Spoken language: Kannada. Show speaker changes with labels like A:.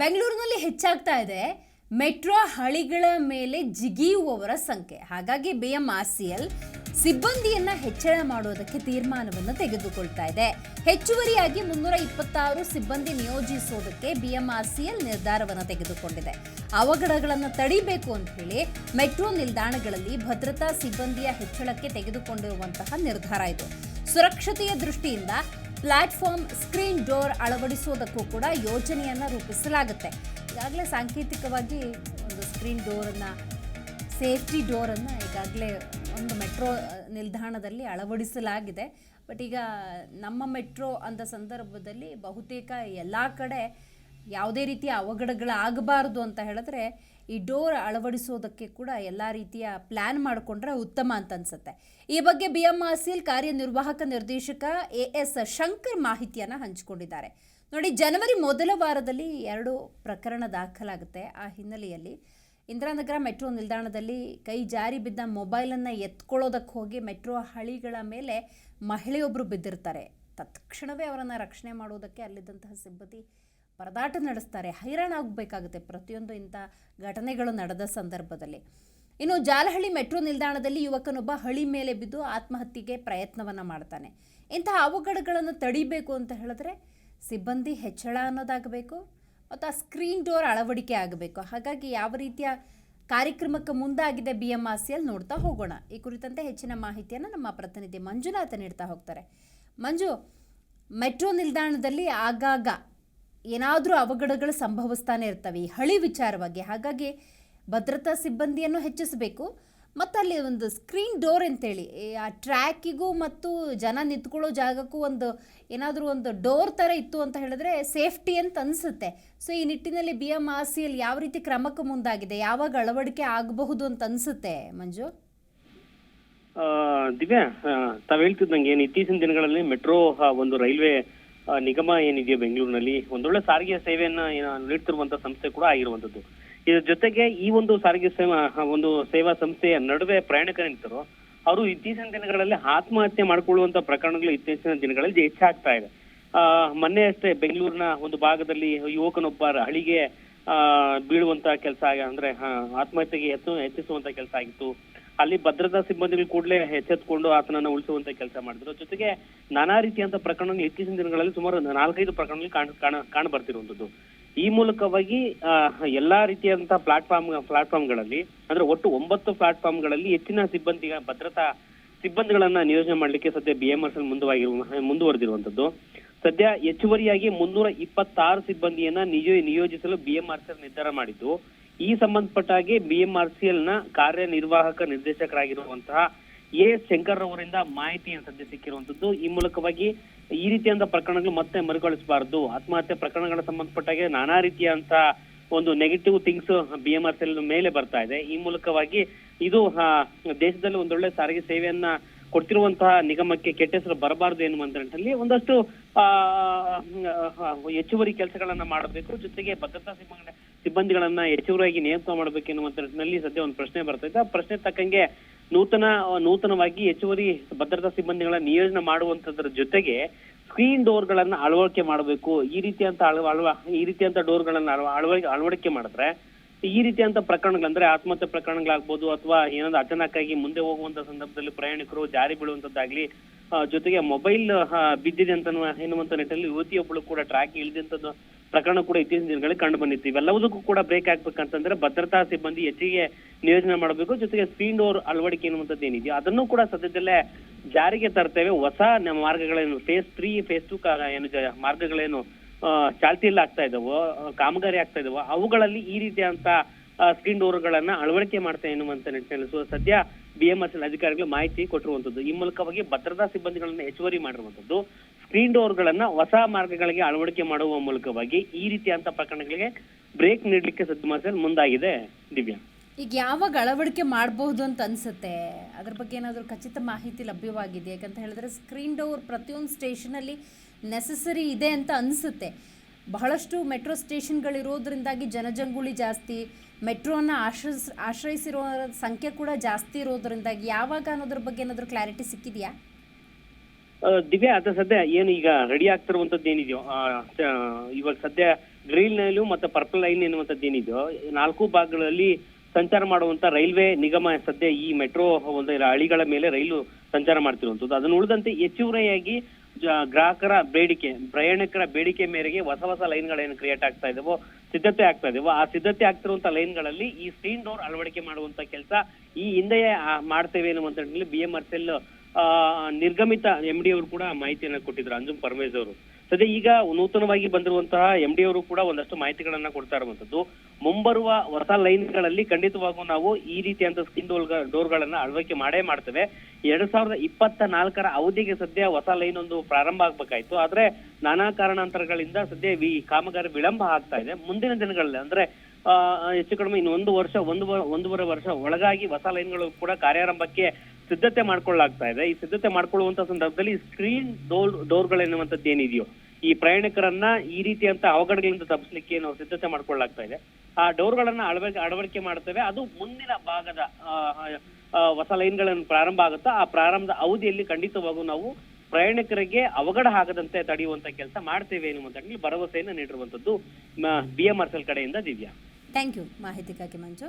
A: ಬೆಂಗಳೂರಿನಲ್ಲಿ ಹೆಚ್ಚಾಗ್ತಾ ಇದೆ. ಮೆಟ್ರೋ ಹಳಿಗಳ ಮೇಲೆ ಜಿಗಿಯುವವರ ಸಂಖ್ಯೆ. ಹಾಗಾಗಿ B M R C L ಸಿಬ್ಬಂದಿಯನ್ನ ಹೆಚ್ಚಳ ಮಾಡುವುದಕ್ಕೆ ತೀರ್ಮಾನವನ್ನು ತೆಗೆದುಕೊಳ್ತಾ ಇದೆ. ಹೆಚ್ಚುವರಿಯಾಗಿ ಮುನ್ನೂರ ಇಪ್ಪತ್ತಾರು ಸಿಬ್ಬಂದಿ ನಿಯೋಜಿಸೋದಕ್ಕೆ ಎಲ್ ನಿರ್ಧಾರವನ್ನು ತೆಗೆದುಕೊಂಡಿದೆ. ಅವಘಡಗಳನ್ನು ತಡಿಬೇಕು ಅಂತ ಹೇಳಿ ಮೆಟ್ರೋ ನಿಲ್ದಾಣಗಳಲ್ಲಿ ಭದ್ರತಾ ಸಿಬ್ಬಂದಿಯ ಹೆಚ್ಚಳಕ್ಕೆ ತೆಗೆದುಕೊಂಡಿರುವಂತಹ ನಿರ್ಧಾರ ಇದು. ಸುರಕ್ಷತೆಯ ದೃಷ್ಟಿಯಿಂದ ಪ್ಲಾಟ್ಫಾರ್ಮ್ ಸ್ಕ್ರೀನ್ ಡೋರ್ ಅಳವಡಿಸೋದಕ್ಕೂ ಕೂಡ ಯೋಜನೆಯನ್ನು ರೂಪಿಸಲಾಗುತ್ತೆ. ಈಗಾಗಲೇ ಸಾಂಕೇತಿಕವಾಗಿ ಒಂದು ಸ್ಕ್ರೀನ್ ಡೋರನ್ನು, ಸೇಫ್ಟಿ ಡೋರನ್ನು ಈಗಾಗಲೇ ಒಂದು ಮೆಟ್ರೋ ನಿಲ್ದಾಣದಲ್ಲಿ ಅಳವಡಿಸಲಾಗಿದೆ. ಬಟ್ ಈಗ ನಮ್ಮ ಮೆಟ್ರೋ ಅಂದ ಸಂದರ್ಭದಲ್ಲಿ ಬಹುತೇಕ ಎಲ್ಲ ಕಡೆ ಯಾವುದೇ ರೀತಿಯ ಅವಘಡಗಳಾಗಬಾರ್ದು ಅಂತ ಹೇಳಿದ್ರೆ ಈ ಡೋರ್ ಅಳವಡಿಸೋದಕ್ಕೆ ಕೂಡ ಎಲ್ಲ ರೀತಿಯ ಪ್ಲ್ಯಾನ್ ಮಾಡಿಕೊಂಡ್ರೆ ಉತ್ತಮ ಅಂತ ಅನ್ಸುತ್ತೆ. ಈ ಬಗ್ಗೆ ಬಿ ಎಂ ಆರ್ಸಿಲ್ ಕಾರ್ಯನಿರ್ವಾಹಕ ನಿರ್ದೇಶಕ ಎ ಎಸ್ ಶಂಕರ್ ಮಾಹಿತಿಯನ್ನು ಹಂಚಿಕೊಂಡಿದ್ದಾರೆ. ನೋಡಿ, ಜನವರಿ ಮೊದಲ ವಾರದಲ್ಲಿ ಎರಡು ಪ್ರಕರಣ ದಾಖಲಾಗುತ್ತೆ. ಆ ಹಿನ್ನೆಲೆಯಲ್ಲಿ ಇಂದಿರಾನಗರ ಮೆಟ್ರೋ ನಿಲ್ದಾಣದಲ್ಲಿ ಕೈ ಜಾರಿ ಬಿದ್ದ ಮೊಬೈಲನ್ನು ಎತ್ಕೊಳ್ಳೋದಕ್ಕೆ ಹೋಗಿ ಮೆಟ್ರೋ ಹಳಿಗಳ ಮೇಲೆ ಮಹಿಳೆಯೊಬ್ಬರು ಬಿದ್ದಿರ್ತಾರೆ. ತತ್ಕ್ಷಣವೇ ಅವರನ್ನು ರಕ್ಷಣೆ ಮಾಡುವುದಕ್ಕೆ ಅಲ್ಲಿದ್ದಂತಹ ಸಿಬ್ಬಂದಿ ಪರದಾಟ ನಡೆಸ್ತಾರೆ, ಹೈರಾಣ ಆಗಬೇಕಾಗುತ್ತೆ ಪ್ರತಿಯೊಂದು ಇಂಥ ಘಟನೆಗಳು ನಡೆದ ಸಂದರ್ಭದಲ್ಲಿ. ಇನ್ನು ಜಾಲಹಳ್ಳಿ ಮೆಟ್ರೋ ನಿಲ್ದಾಣದಲ್ಲಿ ಯುವಕನೊಬ್ಬ ಹಳಿ ಮೇಲೆ ಬಿದ್ದು ಆತ್ಮಹತ್ಯೆಗೆ ಪ್ರಯತ್ನವನ್ನು ಮಾಡ್ತಾನೆ. ಇಂತಹ ಅವಘಡಗಳನ್ನು ತಡಿಬೇಕು ಅಂತ ಹೇಳಿದ್ರೆ ಸಿಬ್ಬಂದಿ ಹೆಚ್ಚಳ ಅನ್ನೋದಾಗಬೇಕು, ಮತ್ತು ಆ ಸ್ಕ್ರೀನ್ ಡೋರ್ ಅಳವಡಿಕೆ ಆಗಬೇಕು. ಹಾಗಾಗಿ ಯಾವ ರೀತಿಯ ಕಾರ್ಯಕ್ರಮಕ್ಕೆ ಮುಂದಾಗಿದೆ ಬಿ ಎಂ ಆರ್ ಸಿ ನೋಡ್ತಾ ಹೋಗೋಣ. ಈ ಕುರಿತಂತೆ ಹೆಚ್ಚಿನ ಮಾಹಿತಿಯನ್ನು ನಮ್ಮ ಪ್ರತಿನಿಧಿ ಮಂಜುನಾಥ ನೀಡ್ತಾ ಹೋಗ್ತಾರೆ. ಮಂಜು, ಮೆಟ್ರೋ ನಿಲ್ದಾಣದಲ್ಲಿ ಆಗಾಗ ಏನಾದರೂ ಅವಘಡಗಳು ಸಂಭವಿಸ್ತಾನೆ ಇರ್ತವೆ. ಈ ಹಳಿ ವಿಚಾರವಾಗಿ ಹಾಗಾಗಿ ಭದ್ರತಾ ಸಿಬ್ಬಂದಿಯನ್ನು ಹೆಚ್ಚಿಸಬೇಕು. ಮತ್ತು ಅಲ್ಲಿ ಒಂದು ಸ್ಕ್ರೀನ್ ಡೋರ್ ಅಂತೇಳಿ. ಆ ಟ್ರ್ಯಾಕಿಗೂ ಮತ್ತು ಜನ ನಿಂತ್ಕೊಳ್ಳೋ ಜಾಗಕ್ಕೂ ಒಂದು ಏನಾದರೂ ಒಂದು ಡೋರ್ ಥರ ಇತ್ತು ಅಂತ ಹೇಳಿದ್ರೆ ಸೇಫ್ಟಿ ಅಂತ ಅನಿಸುತ್ತೆ. ಸೊ ಈ ನಿಟ್ಟಿನಲ್ಲಿ B M R C L ಯಾವ ರೀತಿ ಕ್ರಮಕ್ಕೆ ಮುಂದಾಗಿದೆ? ಯಾವಾಗ ಅಳವಡಿಕೆ ಆಗಬಹುದು ಅಂತ ಅನಿಸುತ್ತೆ ಮಂಜು?
B: ದಿವ್ಯಾ ತಾವು ಹೇಳ್ತಿದ್ದಂಗೆ ಇತ್ತೀಚಿನ ದಿನಗಳಲ್ಲಿ ಮೆಟ್ರೋ ಒಂದು ರೈಲ್ವೆ ನಿಗಮ ಏನಿದೆಯೋ ಬೆಂಗಳೂರಿನಲ್ಲಿ, ಒಂದೊಳ್ಳೆ ಸಾರಿಗೆ ಸೇವೆಯನ್ನ, ಏನು ನೀಡ್ತಿರುವಂತ ಸಂಸ್ಥೆ ಕೂಡ ಆಗಿರುವಂತದ್ದು ಇದ್ರ ಜೊತೆಗೆ ಈ ಒಂದು ಸಾರಿಗೆ ಸೇವಾ ಒಂದು ಸೇವಾ ಸಂಸ್ಥೆಯ ನಡುವೆ ಪ್ರಯಾಣಿಕರಿರ್ತಾರೋ ಅವರು ಇತ್ತೀಚಿನ ದಿನಗಳಲ್ಲಿ ಆತ್ಮಹತ್ಯೆ ಮಾಡಿಕೊಳ್ಳುವಂತ ಪ್ರಕರಣಗಳು ಇತ್ತೀಚಿನ ದಿನಗಳಲ್ಲಿ ಹೆಚ್ಚಾಗ್ತಾ ಇದೆ. ಆ, ಮೊನ್ನೆ ಅಷ್ಟೇ ಬೆಂಗಳೂರಿನ ಒಂದು ಭಾಗದಲ್ಲಿ ಯುವಕನೊಬ್ಬ ಹಳಿಗೆ ಬೀಳುವಂತ ಕೆಲಸ ಅಂದ್ರೆ ಆತ್ಮಹತ್ಯೆಗೆ ಎತ್ತು ಹೆಚ್ಚಿಸುವಂತ ಕೆಲಸ ಆಗಿತ್ತು. ಅಲ್ಲಿ ಭದ್ರತಾ ಸಿಬ್ಬಂದಿಗಳು ಕೂಡಲೇ ಎಚ್ಚೆತ್ಕೊಂಡು ಆತನನ್ನ ಉಳಿಸುವಂತ ಕೆಲಸ ಮಾಡಿದ್ರು. ಜೊತೆಗೆ ನಾನಾ ರೀತಿಯಂತ ಪ್ರಕರಣಗಳು ಇತ್ತೀಚಿನ ದಿನಗಳಲ್ಲಿ ಸುಮಾರು ನಾಲ್ಕೈದು ಪ್ರಕರಣಗಳು ಕಾಣ ಕಾಣ ಬರ್ತಿರುವಂತದ್ದು ಈ ಮೂಲಕವಾಗಿ ಎಲ್ಲಾ ರೀತಿಯಂತ ಪ್ಲಾಟ್ಫಾರ್ಮ್, ಪ್ಲಾಟ್ಫಾರ್ಮ್ಗಳಲ್ಲಿ, ಅಂದ್ರೆ ಒಟ್ಟು ಒಂಬತ್ತು ಪ್ಲಾಟ್ಫಾರ್ಮ್ಗಳಲ್ಲಿ ಹೆಚ್ಚಿನ ಸಿಬ್ಬಂದಿ, ಭದ್ರತಾ ಸಿಬ್ಬಂದಿಗಳನ್ನ ನಿಯೋಜನೆ ಮಾಡ್ಲಿಕ್ಕೆ ಸದ್ಯ ಬಿ ಎಂ ಎಸ್ ಎಲ್ ಮುಂದುವಾಗಿರುವ ಮುಂದುವರೆದಿರುವಂತದ್ದು ಸದ್ಯ ಹೆಚ್ಚುವರಿಯಾಗಿ ಮುನ್ನೂರ ಇಪ್ಪತ್ತಾರು ಸಿಬ್ಬಂದಿಯನ್ನ ನಿಯೋ, ನಿಯೋಜಿಸಲು ಬಿಎಂಆರ್ಸಿಎಲ್ ನಿರ್ಧಾರ ಮಾಡಿದ್ದು. ಈ ಸಂಬಂಧಪಟ್ಟ ಹಾಗೆ ಬಿಎಂಆರ್ಸಿಎಲ್ನ ಕಾರ್ಯನಿರ್ವಾಹಕ ನಿರ್ದೇಶಕರಾಗಿರುವಂತಹ ಎ ಶಂಕರ್ ಅವರಿಂದ ಮಾಹಿತಿಯನ್ನು ಸದ್ಯ ಸಿಕ್ಕಿರುವಂತದ್ದು ಈ ಮೂಲಕವಾಗಿ ಈ ರೀತಿಯಾದ ಪ್ರಕರಣಗಳು ಮತ್ತೆ ಮರುಕಳಿಸಬಾರದು. ಆತ್ಮಹತ್ಯೆ ಪ್ರಕರಣಗಳ ಸಂಬಂಧಪಟ್ಟಾಗೆ ನಾನಾ ರೀತಿಯಂತ ಒಂದು ನೆಗೆಟಿವ್ ಥಿಂಗ್ಸ್ ಬಿಎಂಆರ್ಸಿಎಲ್ ಮೇಲೆ ಬರ್ತಾ ಇದೆ. ಈ ಮೂಲಕವಾಗಿ ಇದು ದೇಶದಲ್ಲಿ ಒಂದೊಳ್ಳೆ ಸಾರಿಗೆ ಸೇವೆಯನ್ನ ಕೊಡ್ತಿರುವಂತಹ ನಿಗಮಕ್ಕೆ ಕೆಟ್ಟ ಹೆಸರು ಬರಬಾರದು ಎನ್ನುವಂತ ನಿಟ್ಟಿನಲ್ಲಿ ಒಂದಷ್ಟು ಹೆಚ್ಚುವರಿ ಕೆಲಸಗಳನ್ನ ಮಾಡಬೇಕು. ಜೊತೆಗೆ ಭದ್ರತಾ ಸಿಬ್ಬಂದಿ, ಸಿಬ್ಬಂದಿಗಳನ್ನ ಹೆಚ್ಚುವರಿಯಾಗಿ ನೇಮಕ ಮಾಡಬೇಕು ಎನ್ನುವಂತ ನಿಟ್ಟಿನಲ್ಲಿ ಸದ್ಯ ಒಂದು ಪ್ರಶ್ನೆ ಬರ್ತಾ ಇದೆ. ಆ ಪ್ರಶ್ನೆ ತಕ್ಕಂಗೆ ನೂತನ, ನೂತನವಾಗಿ ಹೆಚ್ಚುವರಿ ಭದ್ರತಾ ಸಿಬ್ಬಂದಿಗಳ ನಿಯೋಜನೆ ಮಾಡುವಂತದ್ರ ಜೊತೆಗೆ ಸ್ಕ್ರೀನ್ ಡೋರ್ ಗಳನ್ನ ಅಳವಡಿಕೆ ಮಾಡಬೇಕು. ಈ ರೀತಿಯಂತ ಅಳವ ಈ ರೀತಿಯಂತ ಡೋರ್ ಗಳನ್ನ ಅಳವ ಅಳವಡಿಕೆ ಅಳವಡಿಕೆ ಮಾಡಿದ್ರೆ ಈ ರೀತಿಯಂತ ಪ್ರಕರಣಗಳಂದ್ರೆ ಆತ್ಮಹತ್ಯೆ ಪ್ರಕರಣಗಳಾಗ್ಬೋದು ಅಥವಾ ಏನಾದ್ರು ಅಚಾನಕ್ ಮುಂದೆ ಹೋಗುವಂತ ಸಂದರ್ಭದಲ್ಲಿ ಪ್ರಯಾಣಿಕರು ಜಾರಿ ಬೀಳುವಂತದ್ದಾಗ್ಲಿ ಜೊತೆಗೆ ಮೊಬೈಲ್ ಬಿದ್ದಿದೆ ಅಂತ ಎನ್ನುವಂತ ನಿಟ್ಟಿನಲ್ಲಿ ಯುವತಿಯೊಬ್ಬಳು ಕೂಡ ಟ್ರ್ಯಾಕ್ ಇಳಿದಂತದ್ದು ಪ್ರಕರಣ ಕೂಡ ಇತ್ತೀಚಿನ ದಿನಗಳಲ್ಲಿ ಕಂಡು ಬಂದಿತ್ತು. ಇವೆಲ್ಲವುದಕ್ಕೂ ಕೂಡ ಬ್ರೇಕ್ ಆಗ್ಬೇಕಂತಂದ್ರೆ ಭದ್ರತಾ ಸಿಬ್ಬಂದಿ ಹೆಚ್ಚಿಗೆ ನಿಯೋಜನೆ ಮಾಡಬೇಕು, ಜೊತೆಗೆ ಸ್ಕ್ರೀನ್ ಡೋರ್ ಅಳವಡಿಕೆ ಎನ್ನುವಂಥದ್ದು ಏನಿದೆಯೋ ಅದನ್ನು ಕೂಡ ಸದ್ಯದಲ್ಲೇ ಜಾರಿಗೆ ತರ್ತೇವೆ. ಹೊಸ ಮಾರ್ಗಗಳೇನು ಫೇಸ್ ತ್ರೀ ಫೇಸ್ ಟು ಏನು ಮಾರ್ಗಗಳೇನು ಚಾಲ್ತಿಯಲ್ಲಿ ಆಗ್ತಾ ಇದ್ದಾವೋ ಕಾಮಗಾರಿ ಆಗ್ತಾ ಇದ್ದಾವೋ ಅವುಗಳಲ್ಲಿ ಈ ರೀತಿಯಾದಂತಹ ಸ್ಕ್ರೀನ್ ಡೋರ್ ಗಳನ್ನ ಅಳವಡಿಕೆ ಮಾಡ್ತಾ ಎನ್ನುವಂತ ನಿಟ್ಟಿನಲ್ಲಿ. ಸೊ ಸದ್ಯ ಬಿಎಂಎಸ್ಎಲ್ ಅಧಿಕಾರಿಗಳು ಮಾಹಿತಿ ಕೊಟ್ಟಿರುವಂತದ್ದು ಈ ಮೂಲಕವಾಗಿ ಭದ್ರತಾ ಸಿಬ್ಬಂದಿಗಳನ್ನ ಹೆಚ್ಚುವರಿ ಮಾಡಿರುವಂತದ್ದು ಸ್ಕ್ರೀನ್ ಡೋರ್ ಗಳನ್ನ ಹೊಸ ಮಾರ್ಗಗಳಿಗೆ ಅಳವಡಿಕೆ ಮಾಡುವ ಮೂಲಕವಾಗಿ ಈ ರೀತಿಯಾದಂತಹ ಪ್ರಕರಣಗಳಿಗೆ ಬ್ರೇಕ್ ನೀಡಲಿಕ್ಕೆ ಸದ್ಯ ಮಾಸಲ್ ಮುಂದಾಗಿದೆ ದಿವ್ಯಾ.
A: ಈಗ ಯಾವಾಗ ಅಳವಡಿಕೆ ಮಾಡಬಹುದು ಅಂತ ಅನ್ಸುತ್ತೆ? ಅದ್ರ ಬಗ್ಗೆ ಏನಾದರೂ ಖಚಿತ ಮಾಹಿತಿ ಲಭ್ಯವಾಗಿದೆ? ಯಾಕಂತ ಹೇಳಿದ್ರೆ, ಸ್ಕ್ರೀನ್ ಡೋರ್ ಪ್ರತಿಯೊಂದು ಸ್ಟೇಷನಲ್ಲಿ ನೆಸಸರಿ ಇದೆ ಅಂತ ಅನಿಸುತ್ತೆ. ಬಹಳಷ್ಟು ಮೆಟ್ರೋ ಸ್ಟೇಷನ್ಗಳಿರೋದ್ರಿಂದಾಗಿ ಜನಜಂಗುಳಿ ಜಾಸ್ತಿ, ಮೆಟ್ರೋನ ಆಶ್ರಯಿಸ್, ಆಶ್ರಯಿಸಿರೋ ಸಂಖ್ಯೆ ಕೂಡ ಜಾಸ್ತಿ ಇರೋದ್ರಿಂದಾಗಿ ಯಾವಾಗ ಅನ್ನೋದ್ರ ಬಗ್ಗೆ ಏನಾದರೂ ಕ್ಲಾರಿಟಿ ಸಿಕ್ಕಿದೆಯಾ?
B: ದಿವ್ಯ, ಅದ ಸದ್ಯ ಏನು ಈಗ ರೆಡಿ ಆಗ್ತಿರುವಂತದ್ದು ಏನಿದೆಯೋ ಇವಾಗ ಸದ್ಯ ಗ್ರೀನ್ ಲೈನ್ ಮತ್ತೆ ಪರ್ಪಲ್ ಲೈನ್ ಎನ್ನುವಂಥದ್ದು ಏನಿದೆಯೋ, ನಾಲ್ಕು ಭಾಗಗಳಲ್ಲಿ ಸಂಚಾರ ಮಾಡುವಂತ ರೈಲ್ವೆ ನಿಗಮ ಸದ್ಯ ಈ ಮೆಟ್ರೋ ಒಂದು ಹಳಿಗಳ ಮೇಲೆ ರೈಲು ಸಂಚಾರ ಮಾಡ್ತಿರುವಂತದ್ದು ಅದನ್ನು ಉಳಿದಂತೆ ಹೆಚ್ಚುವರಿಯಾಗಿ ಗ್ರಾಹಕರ ಬೇಡಿಕೆ, ಪ್ರಯಾಣಿಕರ ಬೇಡಿಕೆ ಮೇರೆಗೆ ಹೊಸ ಹೊಸ ಲೈನ್ಗಳೇನು ಕ್ರಿಯೇಟ್ ಆಗ್ತಾ ಇದಾವೋ, ಸಿದ್ಧತೆ ಆಗ್ತಾ ಇದಾವೋ, ಆ ಸಿದ್ಧತೆ ಆಗ್ತಿರುವಂತ ಲೈನ್ಗಳಲ್ಲಿ ಈ ಸ್ಕ್ರೀನ್ ಡೋರ್ ಅಳವಡಿಕೆ ಮಾಡುವಂತ ಕೆಲಸ ಈ ಹಿಂದೆಯೇ ಮಾಡ್ತೇವೆ ಅನ್ನುವಂತ ಬಿ ಎಂ ಆರ್ ನಿರ್ಗಮಿತ ಎಂ ಡಿ ಅವರು ಕೂಡ ಮಾಹಿತಿಯನ್ನ ಕೊಟ್ಟಿದ್ರು, ಅಂಜುಮ್ ಪರಮೇಶ್ ಅವರು. ಸದ್ಯ ಈಗ ನೂತನವಾಗಿ ಬಂದಿರುವಂತಹ ಎಂ ಡಿ ಅವರು ಕೂಡ ಒಂದಷ್ಟು ಮಾಹಿತಿಗಳನ್ನ ಕೊಡ್ತಾ ಇರುವಂತದ್ದು. ಮುಂಬರುವ ಹೊಸ ಲೈನ್ಗಳಲ್ಲಿ ಖಂಡಿತವಾಗೂ ನಾವು ಈ ರೀತಿಯಂತ ಸ್ಕಿನ್ ಡೋರ್ ಡೋರ್ಗಳನ್ನ ಅಳವಡಿಕೆ ಮಾಡೇ ಮಾಡ್ತೇವೆ. ಎರಡ್ ಸಾವಿರದ ಇಪ್ಪತ್ತ ನಾಲ್ಕರ ಅವಧಿಗೆ ಸದ್ಯ ಹೊಸ ಲೈನ್ ಒಂದು ಪ್ರಾರಂಭ ಆಗ್ಬೇಕಾಯ್ತು. ಆದ್ರೆ ನಾನಾ ಕಾರಣಾಂತರಗಳಿಂದ ಸದ್ಯ ಈ ಕಾಮಗಾರಿ ವಿಳಂಬ ಆಗ್ತಾ ಇದೆ. ಮುಂದಿನ ದಿನಗಳಲ್ಲಿ ಅಂದ್ರೆ ಹೆಚ್ಚು ಕಡಿಮೆ ಇನ್ನು ಒಂದು ವರ್ಷ, ಒಂದು ಒಂದೂವರೆ ವರ್ಷ ಒಳಗಾಗಿ ಹೊಸ ಲೈನ್ಗಳು ಕೂಡ ಕಾರ್ಯಾರಂಭಕ್ಕೆ ಸಿದ್ಧತೆ ಮಾಡ್ಕೊಳ್ಳಾಗ್ತಾ ಇದೆ. ಈ ಸಿದ್ಧತೆ ಮಾಡ್ಕೊಳ್ಳುವಂತ ಸಂದರ್ಭದಲ್ಲಿ ಸ್ಕ್ರೀನ್ ಡೋರ್ ಡೋರ್ಗಳೆನ್ನುವಂಥದ್ದು ಏನಿದೆಯೋ ಈ ಪ್ರಯಾಣಿಕರನ್ನ ಈ ರೀತಿಯಂತ ಅವಘಡಗಳಿಂದ ತಪ್ಪಿಸ್ಲಿಕ್ಕೆ ನಾವು ಸಿದ್ಧತೆ ಮಾಡ್ಕೊಳ್ಳಾಗ್ತಾ ಇದೆ. ಆ ಡೋರ್ಗಳನ್ನ ಅಳವಡಿಕೆ ಅಳವಡಿಕೆ ಮಾಡ್ತೇವೆ. ಅದು ಮುಂದಿನ ಭಾಗದ ಹೊಸ ಲೈನ್ಗಳನ್ನು ಪ್ರಾರಂಭ ಆಗುತ್ತಾ, ಆ ಪ್ರಾರಂಭದ ಅವಧಿಯಲ್ಲಿ ಖಂಡಿತವಾಗೂ ನಾವು ಪ್ರಯಾಣಿಕರಿಗೆ ಅವಘಡ ಆಗದಂತೆ ತಡೆಯುವಂತ ಕೆಲಸ ಮಾಡ್ತೇವೆ ಎನ್ನುವಂತ ಭರವಸೆಯನ್ನು ನೀಡಿರುವಂತದ್ದು ಬಿ ಎಂ ಆರ್ ಕಡೆಯಿಂದ ದಿವ್ಯಾ.
A: Thank you. ಮಾಹಿತಿಗಾಗಿ ಮಂಜು.